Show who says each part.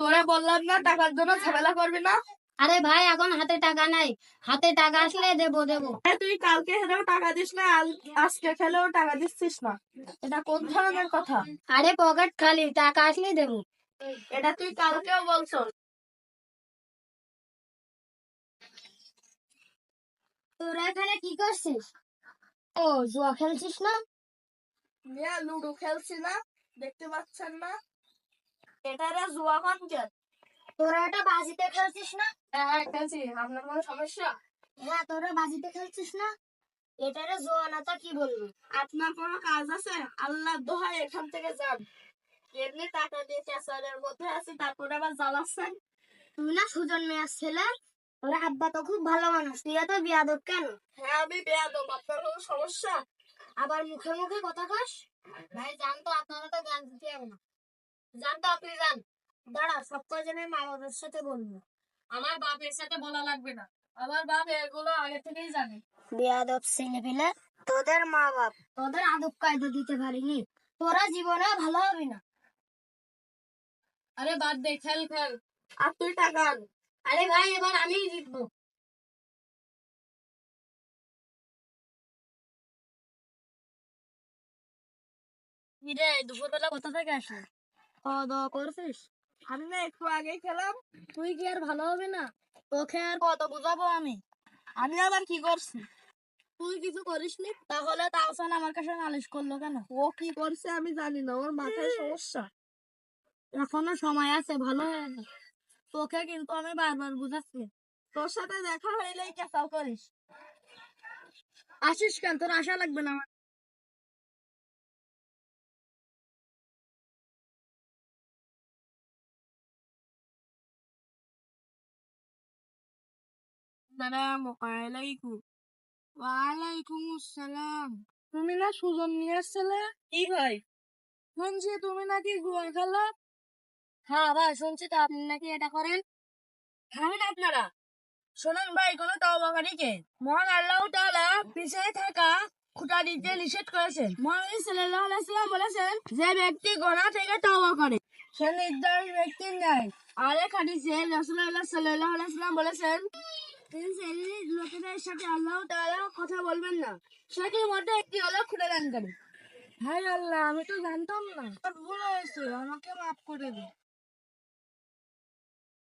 Speaker 1: তোরা বললাম না টাকার জন্য ঝামেলা করবি না?
Speaker 2: আরে ভাই এখন হাতে টাকা নাই। হাতে টাকা আসলে দেবো দেবো।
Speaker 1: তুই কালকে হেরেও টাকা দিস না আজ- আজকে খেলেও টাকা দিচ্ছিস না। এটা কোন ধরনের কথা?
Speaker 2: আরে পকেট খালি টাকা আসলে দেবো।
Speaker 1: এটা তুই কালকেও বলছো।
Speaker 2: তোরা এখানে কি করছিস? ও জুয়া খেলছিস না?
Speaker 1: মিয়া লুডো খেলছি না দেখতে পাচ্ছেন না। এটারে জুয়া
Speaker 2: তোরা এটা বাজিতে খেলছিস না?
Speaker 1: হ্যাঁ হ্যাঁ খেলছি। আপনার কোনো সমস্যা?
Speaker 2: হ্যাঁ তোরা বাজিতে খেলছিস না? এটারে কি বলবি?
Speaker 1: আপনার কোনো কাজ আছে? আল্লাহ দোহাই এখান থেকে যান। এমনি টাকা দিয়ে ক্যাসারের মধ্যে আছে তারপরে আবার জ্বালাচ্ছেন।
Speaker 2: তুই না সুজন মেয়ার ছেলে? তোর আব্বা তো খুব ভালো মানুষ। তুই এত বিয়াদব কেন?
Speaker 1: হ্যাঁ আমি বেয়াদব। আপনার কোনো সমস্যা?
Speaker 2: আবার মুখে মুখে কথা কস? ভাই জান তো আপনারা তো জান তো আপনি জান। দাঁড়া সব কয়জনের মা বাবার সাথে বলব?
Speaker 1: আমার বাপের সাথে বলা লাগবে না। আমার বাপ এগুলো আগে থেকেই জানে।
Speaker 2: বিয়াদব ছেলে পেলে তোদের মা বাপ। তোদের আদব কায়দা দিতে পারিনি তোরা জীবনে ভালো হবি না।
Speaker 1: আরে বাদ দে খেল খেল। আর তুই টাকা
Speaker 2: আরে ভাই এবার আমিই জিতবো।
Speaker 1: দুপুরবেলা কোথা থেকে আসে
Speaker 2: খাওয়া দাওয়া করছিস?
Speaker 1: আমি না একটু আগেই খেলাম,
Speaker 2: তুই কি আর ভালো হবে না? তোকে আর কত বুঝাবো আমি?
Speaker 1: আমি আবার কি করছি?
Speaker 2: তুই কিছু করিসনি তাহলে তাওসান আমার কাছে নালিশ করল কেন?
Speaker 1: ও কি করছে আমি জানি না, ওর মাথায় সমস্যা।
Speaker 2: এখনও সময় আছে, ভালো হয়ে। তোকে কিন্তু আমি বারবার বুঝাচ্ছি।
Speaker 1: তোর সাথে দেখা হইলেই কেসাও করিস।
Speaker 2: আসিস কেন? তোর আশা লাগবে না আমার
Speaker 1: সালাম আলাইকুম
Speaker 2: ওয়ালাইকুম আসসালাম
Speaker 1: তুমি না সুজন নিয়ে এসছিলে? কি ভাই? শুনছি তুমি নাকি জুয়া খেলো?
Speaker 2: হ্যাঁ ভাই শুনছি তো। আপনি নাকি এটা করেন?
Speaker 1: খাবেন আপনারা। শোনেন ভাই কোনো তবাকারীকে মহান আল্লাহ তাআলা পিছিয়ে থাকা খুঁটা দিতে নিষেধ করেছেন। মহানবী সাল্লাল্লাহু আলাইহি সাল্লাম বলেছেন যে ব্যক্তি গোনা থেকে তওবা করে সে নির্দোষ ব্যক্তির ন্যায়। আরেক হাদিসে রাসূলুল্লাহ সাল্লাল্লাহু আলাইহি সাল্লাম বলেছেন তিন শ্রেণির লোকেদের সাথে আল্লাহ তাআলা কথা বলবেন না, সেটির মধ্যে একটি হলো খুলে দেন হ্যাঁ আল্লাহ, আমি তো জানতাম না। ভুল হয়েছে, আমাকে মাফ করে দিন